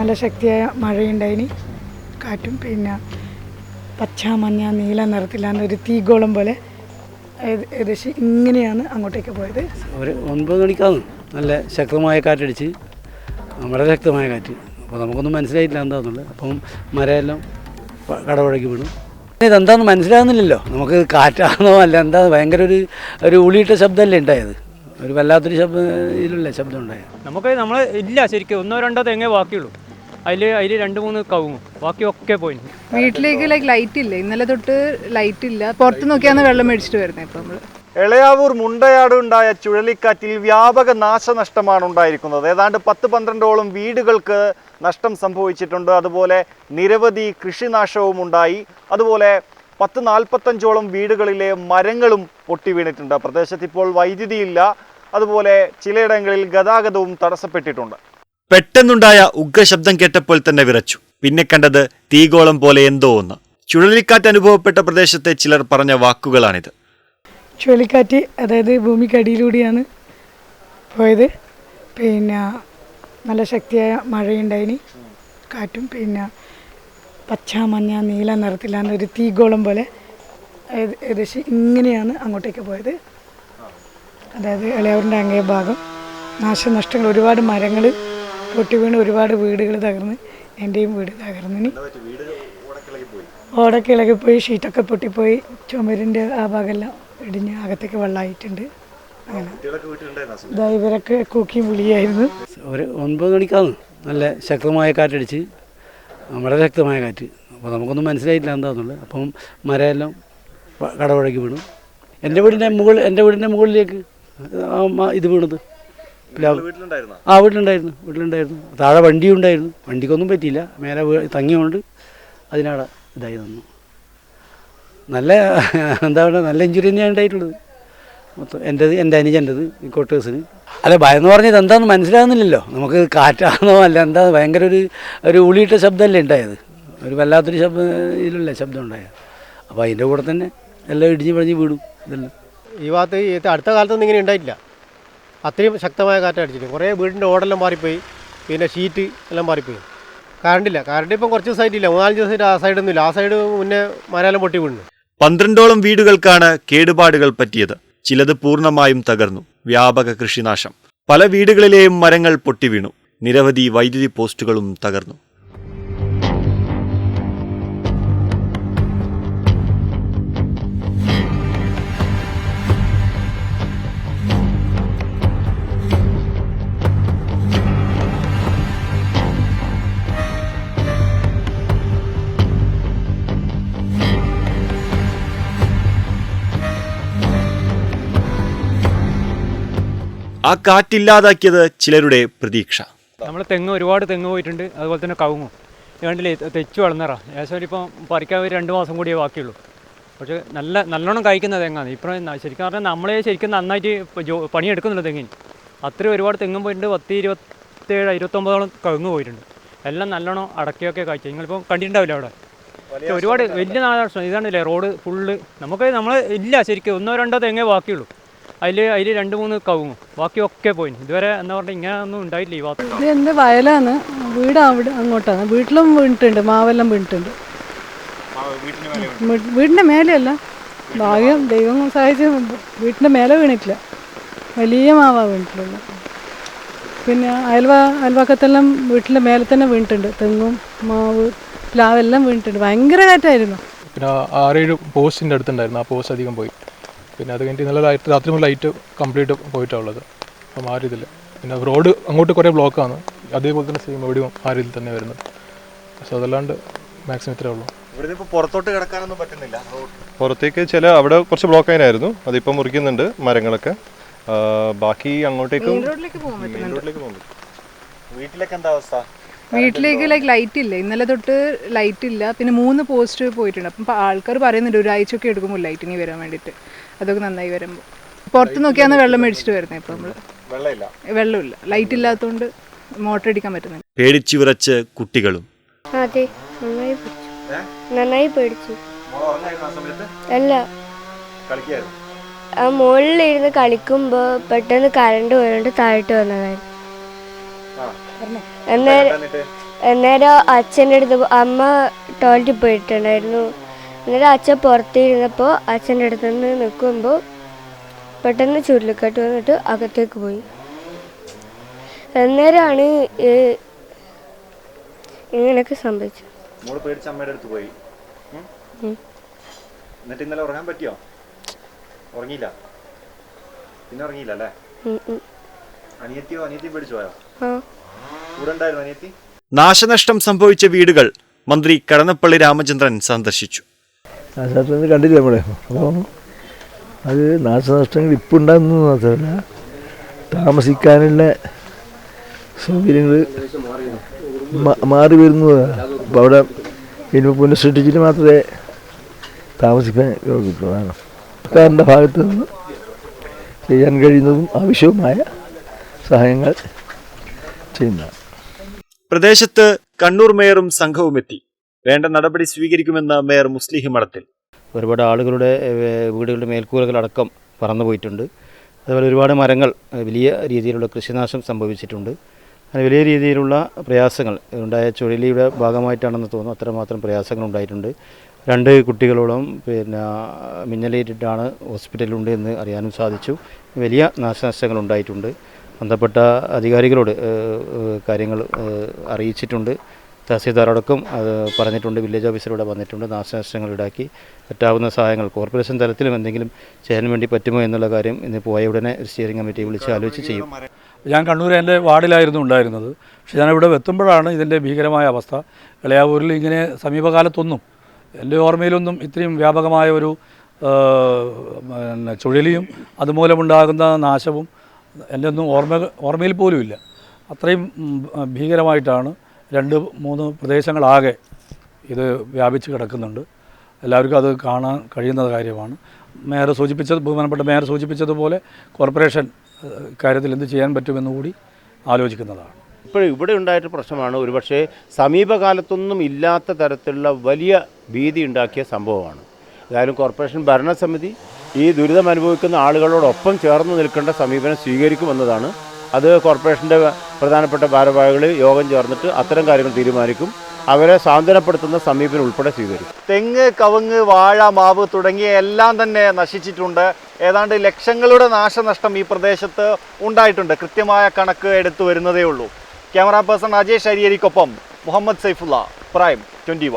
നല്ല ശക്തിയായ മഴയുണ്ടായിനി. കാറ്റും പിന്നെ പച്ച മഞ്ഞ നീല നിറത്തിലാണ് ഒരു തീഗോളം പോലെ ഏകദേശം ഇങ്ങനെയാണ് അങ്ങോട്ടേക്ക് പോയത്. ഒരു ഒൻപത് മണിക്കാണ് നല്ല ശക്തമായ കാറ്റടിച്ച്. വളരെ ശക്തമായ കാറ്റ്. അപ്പോൾ നമുക്കൊന്നും മനസ്സിലായിട്ടില്ല എന്താണെന്നുള്ളത് അപ്പം മരമെല്ലാം കടപുഴക്കി വിടും വീണു. ഇതെന്താണെന്ന് മനസ്സിലാകുന്നില്ലല്ലോ. നമുക്ക് കാറ്റാണോ അല്ല എന്താ ഭയങ്കര ഒരു ഒരു ഉളിയിട്ട ശബ്ദമല്ലേ ഉണ്ടായത്. ഒരു വല്ലാത്തൊരു ശബ്ദം ഇതിലുള്ള ശബ്ദം ഉണ്ടായത്. നമുക്ക് നമ്മൾ ഇല്ല ശരിക്കും ഒന്നോ രണ്ടോ തെങ്ങേ ബാക്കിയുള്ളൂ. അതിൽ അതിൽ രണ്ട് മൂന്ന് കവുങ്ങും. ബാക്കിയൊക്കെ പോയി. വീട്ടിലേക്ക് ലൈക്ക് ലൈറ്റ് ഇല്ല? ഇന്നലെ തൊട്ട് ലൈറ്റ് ഇല്ല. പുറത്ത് നോക്കിയാണ് വെള്ളം മേടിച്ചിട്ട് വരുന്നത് ഇപ്പൊ നമ്മൾ. എളയാവൂർ മുണ്ടയാട് ഉണ്ടായ ചുഴലിക്കാറ്റിൽ വ്യാപക നാശനഷ്ടമാണ് ഉണ്ടായിരിക്കുന്നത്. ഏതാണ്ട് പത്ത് പന്ത്രണ്ടോളം വീടുകൾക്ക് നഷ്ടം സംഭവിച്ചിട്ടുണ്ട്. അതുപോലെ നിരവധി കൃഷിനാശവും ഉണ്ടായി. അതുപോലെ പത്ത് നാൽപ്പത്തഞ്ചോളം വീടുകളിലെ മരങ്ങളും പൊട്ടി വീണിട്ടുണ്ട്. പ്രദേശത്ത് ഇപ്പോൾ വൈദ്യുതിയില്ല അതുപോലെ ചിലയിടങ്ങളിൽ ഗതാഗതവും തടസ്സപ്പെട്ടിട്ടുണ്ട്. പെട്ടെന്നുണ്ടായ ഉഗ്രശബ്ദം കേട്ടപ്പോൾ തന്നെ വിറച്ചു. പിന്നെ കണ്ടത് തീഗോളം പോലെ എന്തോ ഒന്ന്. ചുഴലിക്കാറ്റ് അനുഭവപ്പെട്ട പ്രദേശത്തെ ചിലർ പറഞ്ഞ വാക്കുകളാണിത്. ചുഴലിക്കാറ്റ് അതായത് ഭൂമിക്കടിയിലൂടെയാണ് പോയത്. പിന്നെ നല്ല ശക്തിയായ മഴയുണ്ടായിനി. കാറ്റും പിന്നെ പച്ച മഞ്ഞ നീല നിറത്തിലാണ് ഒരു തീഗോളം പോലെ ഏകദേശം ഇങ്ങനെയാണ് അങ്ങോട്ടേക്ക് പോയത്. അതായത് ഇളയവറിന്റെ അങ്ങേ ഭാഗം. നാശനഷ്ടങ്ങൾ ഒരുപാട് മരങ്ങൾ പൊട്ടി വീണ് ഒരുപാട് വീടുകൾ തകർന്ന് എന്റെയും വീട് തകർന്നിനി. ഓടൊക്കെ ഇളകിപ്പോയി ഷീറ്റൊക്കെ പൊട്ടിപ്പോയി ചുമരിന്റെ ആ ഭാഗമെല്ലാം ഇടിഞ്ഞ് അകത്തേക്ക് വെള്ളമായിട്ടുണ്ട്. അങ്ങനെ. ഇവരൊക്കെ കൂക്കിയും വിളിയായിരുന്നു. ഒരു ഒൻപത് മണിക്കാണ് നല്ല ശക്തമായ കാറ്റടിച്ച് വളരെ ശക്തമായ കാറ്റ്. അപ്പോൾ നമുക്കൊന്നും മനസ്സിലായിട്ടില്ല എന്താണെന്നുള്ളത് അപ്പം മരമെല്ലാം പ- വീണു. എന്റെ വീടിന്റെ മുകളിൽ എന്റെ വീടിന്റെ മുകളിലേക്ക് ഇത് വീണത്. പ്ലാവ് ആ വീട്ടിലുണ്ടായിരുന്നു വീട്ടിലുണ്ടായിരുന്നു. താഴെ വണ്ടിയും ഉണ്ടായിരുന്നു. വണ്ടിക്കൊന്നും പറ്റിയില്ല. മേലെ തങ്ങിയോണ്ട് അതിനവിടെ ഇതായി തന്നു നല്ല എന്താ പറയുക നല്ല ഇഞ്ചുറി തന്നെയാണ് ഉണ്ടായിട്ടുള്ളത്. മൊത്തം എന്റെത് എന്റെ അനുജന്റെത് ഈ കോട്ടേഴ്സിന് അല്ല ഭയം എന്ന് പറഞ്ഞത് എന്താണെന്ന് മനസ്സിലാകുന്നില്ലല്ലോ. നമുക്ക് കാറ്റാണോ അല്ല എന്താ ഭയങ്കര ഒരു ഒരു ഉളിയിട്ട ശബ്ദമല്ലേ ഉണ്ടായത്. ഒരു വല്ലാത്തൊരു ശബ്ദം ഇതിലല്ലേ ശബ്ദം ഉണ്ടായത്. അപ്പോൾ അതിന്റെ കൂടെ തന്നെ എല്ലാം ഇടിഞ്ഞ് പറഞ്ഞ് വീടും ഇതെല്ലാം. ഈ ഭാഗത്ത് അടുത്ത കാലത്തൊന്നും ഇങ്ങനെ ഉണ്ടായിട്ടില്ല. അത്രയും ശക്തമായ കാറ്റ് അടിച്ചിട്ട് കുറേ വീടിന്റെ ഓടെല്ലാം മാറിപ്പോയി. പിന്നെ ഷീറ്റ് എല്ലാം മാറിപ്പോയി. കറണ്ടില്ല കറണ്ട് ഇപ്പം കുറച്ച് ദിവസമായിട്ടില്ല മൂന്നാൽ ദിവസമായിട്ട് ആ സൈഡൊന്നും ഇല്ല ആ സൈഡ് മുന്നേ മരാലം പൊട്ടി വീണു. പന്ത്രണ്ടോളം വീടുകൾക്കാണ് കേടുപാടുകൾ പറ്റിയത്. ചിലത് പൂർണമായും തകർന്നു. വ്യാപക കൃഷിനാശം. പല വീടുകളിലെയും മരങ്ങൾ പൊട്ടിവീണു നിരവധി വൈദ്യുതി പോസ്റ്റുകളും തകർന്നു. ആ കാറ്റില്ലാതാക്കിയത് ചിലരുടെ പ്രതീക്ഷ. നമ്മൾ തെങ്ങ് ഒരുപാട് തെങ്ങ് പോയിട്ടുണ്ട്. അതുപോലെ തന്നെ കവുങ്ങും. രണ്ടിലേ തെച്ച് വളർന്നറ. ഏകദേശം ഇപ്പം പറിക്കാൻ ഒരു രണ്ട് മാസം കൂടിയേ ബാക്കിയുള്ളൂ. പക്ഷേ നല്ല നല്ലോണം കഴിക്കുന്ന തെങ്ങാണ്. ഇപ്പം ശരിക്കും പറഞ്ഞാൽ നമ്മളെ ശരിക്കും നന്നായിട്ട് പണിയെടുക്കുന്നുണ്ട് തെങ്ങിന്. അത്രയും ഒരുപാട് തെങ്ങും പോയിട്ടുണ്ട്. പത്ത് ഇരുപത്തേഴ് ഇരുപത്തൊമ്പതോളം കവുങ്ങ് പോയിട്ടുണ്ട്. എല്ലാം നല്ലോണം അടക്കിയൊക്കെ കാഴ്ച നിങ്ങളിപ്പം കണ്ടിട്ടുണ്ടാവില്ല അവിടെ? ഒരുപാട് വലിയ നാശം ഇതാണല്ലേ റോഡ് ഫുള്ള്. നമുക്ക് നമ്മൾ ഇല്ല ശരിക്കും ഒന്നോ രണ്ടോ തെങ്ങേ ബാക്കിയുള്ളൂ. അതിൽ അതിൽ രണ്ട് മൂന്ന് കവുങ്ങും. ബാക്കിയൊക്കെ പോയി. ഇതുവരെ എന്താ പറഞ്ഞാൽ ഇങ്ങനെ ഒന്നും ഉണ്ടായിട്ടില്ല ഈ ഭാഗത്ത്. ഇത് എന്റെ വയലാണ്. വീട് അവിടെ അങ്ങോട്ടാണ്. വീട്ടിലും വീണിട്ടുണ്ട്. മാവെല്ലാം വീണിട്ടുണ്ട്. വീടിന്റെ മേലെയല്ല. ഭാഗ്യം ദൈവം സഹായിച്ച് വീട്ടിന്റെ മേലെ വീണിട്ടില്ല. വലിയ മാവാ വീണിട്ടുള്ളത്. പിന്നെ അയൽവ അയൽവാക്കത്തെല്ലാം വീട്ടിന്റെ മേലെ തന്നെ വീണിട്ടുണ്ട്. തെങ്ങും മാവ് പ്ലാവെല്ലാം വീണിട്ടുണ്ട്. ഭയങ്കര കാറ്റായിരുന്നു. പിന്നെ ആറേഴ് പോസ്റ്റിന്റെ അടുത്തുണ്ടായിരുന്നു. ആ പോസ്റ്റ് അധികം പോയി. പിന്നെ അത് കഴിഞ്ഞിട്ട് ഇന്നലെ ലൈറ്റ് രാത്രി മുതൽ ലൈറ്റ് കംപ്ലീറ്റ് പോയിട്ടുള്ളത് അപ്പം ആ രീതിയിൽ പിന്നെ റോഡ് അങ്ങോട്ട് കുറേ ബ്ലോക്കാണ് അതേപോലെ തന്നെ സെയിം എവിടെയും ആ രീതിയിൽ തന്നെ വരുന്നത്. പക്ഷെ അതല്ലാണ്ട് മാക്സിമം ഇത്രേ ഉള്ളൂ. പുറത്തോട്ട് കിടക്കാനൊന്നും പറ്റുന്നില്ല. പുറത്തേക്ക് ചില അവിടെ കുറച്ച് ബ്ലോക്ക് ആയിരുന്നു അതിപ്പോൾ മുറിക്കുന്നുണ്ട് മരങ്ങളൊക്കെ. ബാക്കി അങ്ങോട്ടേക്കും പോകാൻ വീട്ടിലേക്ക് എന്താ അവസ്ഥ? വീട്ടിലേക്ക് ലൈക്ക് ലൈറ്റ് ഇല്ല. ഇന്നലെ തൊട്ട് ലൈറ്റ് ഇല്ല. പിന്നെ മൂന്ന് പോസ്റ്റ് പോയിട്ടുണ്ട്. അപ്പം ആൾക്കാർ പറയുന്നുണ്ട് ഒരാഴ്ചയൊക്കെ എടുക്കുമ്പോൾ ലൈറ്റ് ഇനി വരാൻ വേണ്ടിയിട്ട് അതൊക്കെ നന്നായി വരുമ്പോൾ പുറത്ത് നോക്കിയാണ് വെള്ളം മേടിച്ചിട്ട് വരുന്നത് ഇപ്പം നമ്മൾ വെള്ളമില്ല. വെള്ളമില്ല. ലൈറ്റ് ഇല്ലാത്തതുകൊണ്ട് മോട്ടർ അടിക്കാൻ പറ്റുന്നില്ല. പേടിച്ചു വിറച്ച് കുട്ടികളും. അതെ. നന്നായി പേടിച്ചു. നന്നായി പേടിച്ചു. അല്ല. ആ മുകളിലിരുന്ന് കളിക്കുമ്പോൾ പെട്ടെന്ന് കറണ്ട് പോയോണ്ട് താഴോട്ട് വന്നതായിരുന്നു. അന്നേരം അന്നേരം അച്ഛന്റെ അടുത്ത് അമ്മ ടോയ്ലറ്റിൽ പോയിട്ടുണ്ടായിരുന്നു. അന്നേരം അച്ഛൻ പുറത്തിരുന്നപ്പോൾ അച്ഛന്റെ അടുത്ത് നിന്ന് നിൽക്കുമ്പോൾ പെട്ടെന്ന് ചുഴലിക്കാറ്റ് വന്നിട്ട് അകത്തേക്ക് പോയി. അന്നേരമാണ് ഇങ്ങനെയൊക്കെ സംഭവിച്ചത്. മോൾ പേടിച്ച് അമ്മയുടെ അടുത്ത് പോയി. എന്നിട്ട് ഇന്നലെ ഉറങ്ങാൻ പറ്റിയോ? ഉറങ്ങിയില്ല. പിന്നെ ഉറങ്ങിയില്ല അല്ലേ. അനിയത്തിയോ അനിയത്തിയും പേടിച്ചു പോയോ? നാശനഷ്ടം സംഭവിച്ച വീടുകൾ മന്ത്രി കടന്നപ്പള്ളി രാമചന്ദ്രൻ സന്ദർശിച്ചു. കണ്ടില്ല നമ്മളെ? അത് നാശനഷ്ടങ്ങൾ ഇപ്പം ഉണ്ടാകുന്നത് മാത്രമല്ല താമസിക്കാനുള്ള സൗകര്യങ്ങൾ മാറി വരുന്നതാണ് അപ്പോൾ അവിടെ ഇനിയിപ്പോൾ പുനഃസൃഷ്ടിച്ചിട്ട് മാത്രമേ താമസിക്കാൻ കിട്ടുന്നതാണ് സർക്കാരിന്റെ ഭാഗത്ത് നിന്ന് ചെയ്യാൻ കഴിയുന്നതും ആവശ്യവുമായ സഹായങ്ങൾ ചെയ്യുന്നതാണ് പ്രദേശത്ത് കണ്ണൂർ മേയറും സംഘവും എത്തി. വേണ്ട നടപടി സ്വീകരിക്കുമെന്ന് മേയർ മുസ്ലിഹ് മഠത്തിൽ. ഒരുപാട് ആളുകളുടെ വീടുകളുടെ മേൽക്കൂരകളടക്കം പറന്നു പോയിട്ടുണ്ട്. അതുപോലെ ഒരുപാട് മരങ്ങൾ വലിയ രീതിയിലുള്ള കൃഷിനാശം സംഭവിച്ചിട്ടുണ്ട്. അങ്ങനെ വലിയ രീതിയിലുള്ള പ്രയാസങ്ങൾ ഉണ്ടായ ചുഴലിയുടെ ഭാഗമായിട്ടാണെന്ന് തോന്നുന്നു. അത്രമാത്രം പ്രയാസങ്ങൾ ഉണ്ടായിട്ടുണ്ട്. രണ്ട് കുട്ടികളോളം പിന്നെ മിന്നലേറ്റിട്ടാണ് ഹോസ്പിറ്റലിലുണ്ട് എന്ന് അറിയാനും സാധിച്ചു. വലിയ നാശനഷ്ടങ്ങൾ ഉണ്ടായിട്ടുണ്ട്. ബന്ധപ്പെട്ട അധികാരികളോട് കാര്യങ്ങൾ അറിയിച്ചിട്ടുണ്ട്. തഹസീൽദാറടക്കം അത് പറഞ്ഞിട്ടുണ്ട്. വില്ലേജ് ഓഫീസറോടെ വന്നിട്ടുണ്ട്. നാശനഷ്ടങ്ങൾ ഈടാക്കി. പറ്റാവുന്ന സഹായങ്ങൾ കോർപ്പറേഷൻ തലത്തിലും എന്തെങ്കിലും ചെയ്യാൻ വേണ്ടി പറ്റുമോ എന്നുള്ള കാര്യം ഇന്ന് പോയ ഉടനെ സ്റ്റിയറിംഗ് കമ്മിറ്റി വിളിച്ച് ആലോചിച്ച് ചെയ്യും. ഞാൻ കണ്ണൂർ എന്റെ വാർഡിലായിരുന്നു ഉണ്ടായിരുന്നത്. പക്ഷേ ഞാനിവിടെ എത്തുമ്പോഴാണ് ഇതിന്റെ ഭീകരമായ അവസ്ഥ. ഇളയാവൂരിൽ ഇങ്ങനെ സമീപകാലത്തൊന്നും എന്റെ ഓർമ്മയിലൊന്നും ഇത്രയും വ്യാപകമായ ഒരു ചുഴലിയും അതുമൂലമുണ്ടാകുന്ന നാശവും എന്റെ ഒന്നും ഓർമ്മ ഓർമ്മയിൽ പോലുമില്ല അത്രയും ഭീകരമായിട്ടാണ് രണ്ട് മൂന്ന് പ്രദേശങ്ങളാകെ ഇത് വ്യാപിച്ച് കിടക്കുന്നുണ്ട്. എല്ലാവർക്കും അത് കാണാൻ കഴിയുന്ന കാര്യമാണ്. മേയർ സൂചിപ്പിച്ചത് ബഹുമാനപ്പെട്ട മേയർ സൂചിപ്പിച്ചതുപോലെ കോർപ്പറേഷൻ കാര്യത്തിൽ എന്ത് ചെയ്യാൻ പറ്റുമെന്ന് കൂടി ആലോചിക്കുന്നതാണ്. ഇപ്പോൾ ഇവിടെ ഉണ്ടായിട്ട് പ്രശ്നമാണ്. ഒരുപക്ഷെ സമീപകാലത്തൊന്നും ഇല്ലാത്ത തരത്തിലുള്ള വലിയ ഭീതി ഉണ്ടാക്കിയ സംഭവമാണ്. ഏതായാലും കോർപ്പറേഷൻ ഭരണസമിതി ഈ ദുരിതം അനുഭവിക്കുന്ന ആളുകളോടൊപ്പം ചേർന്ന് നിൽക്കേണ്ട സമീപനം സ്വീകരിക്കുമെന്നതാണ്. അത് കോർപ്പറേഷന്റെ പ്രധാനപ്പെട്ട ഭാരവാഹികൾ യോഗം ചേർന്നിട്ട് അത്തരം കാര്യങ്ങൾ തീരുമാനിക്കും. അവരെ സാന്ത്വനപ്പെടുത്തുന്ന സമീപനം ഉൾപ്പെടെ സ്വീകരിക്കും. തെങ്ങ് കവുങ്ങ് വാഴ മാവ് തുടങ്ങിയ എല്ലാം തന്നെ നശിച്ചിട്ടുണ്ട്. ഏതാണ്ട് ലക്ഷങ്ങളുടെ നാശനഷ്ടം ഈ പ്രദേശത്ത് ഉണ്ടായിട്ടുണ്ട്. കൃത്യമായ കണക്ക് എടുത്തു വരുന്നതേ ഉള്ളൂ. ക്യാമറ പേഴ്സൺ അജയ് ശരിയരിക്കൊപ്പം മുഹമ്മദ് സൈഫുള്ള പ്രൈം ട്വന്റി